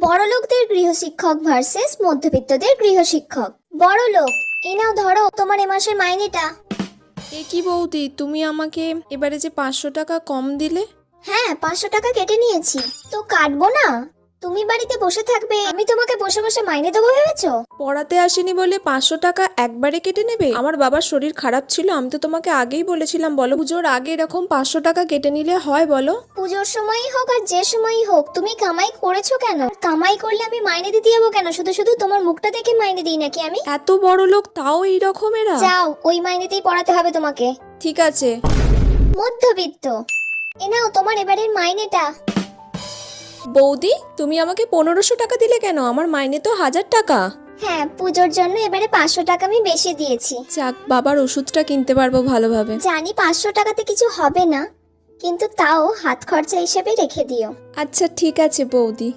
বড়লোকদের গৃহশিক্ষক versus মধ্যবিত্তদের গৃহশিক্ষক। বড়লোক এ নাও ধরো তোমার এ মাসের মাইনেটা। এ কি বৌদি তুমি আমাকে এবারে যে পাঁচশো টাকা কম দিলে? হ্যাঁ পাঁচশো টাকা কেটে নিয়েছি। তো কাটবো না? তুমি বাড়িতে বসে থাকবে আমি তোমাকে বসে বসে মাইনে দেবো ভেবেছো? পড়াতে আসেনি বলে পাঁচশো টাকা একবারে কেটে নেবে? আমার বাবার শরীর খারাপ ছিল আমি তো তোমাকে আগেই বলেছিলাম বলো। পুজোর আগে এরকম পাঁচশো টাকা কেটে নিলে হয় বলো। পুজোর সময়ই হোক আর যে সময়ই হোক তুমি কামাই করেছ কেন? কামাই করলে আমি মাইনে দিতে যাব কেন? শুধু শুধু তোমার মুখটা দেখে মাইনে দিই নাকি আমি? এত বড় লোক তাও এই রকমেরা যাও ওই মাইনেতেই পড়াতে হবে তোমাকে। ঠিক আছে। মধ্যবিত্ত। এ নাও তোমার এবারের মাইনেটা। বৌদি তুমি আমাকে পনেরোশো টাকা দিলে কেন? আমার মাইনে তো হাজার টাকা। হ্যাঁ পুজোর জন্য এবারে পাঁচশো টাকা আমি বেশি দিয়েছি। যাক বাবার ওষুধটা কিনতে পারব ভালোভাবে। জানি পাঁচশো টাকাতে কিছু হবে না কিন্তু তাও হাত খরচা হিসেবে রেখে দিও। আচ্ছা ঠিক আছে বৌদি।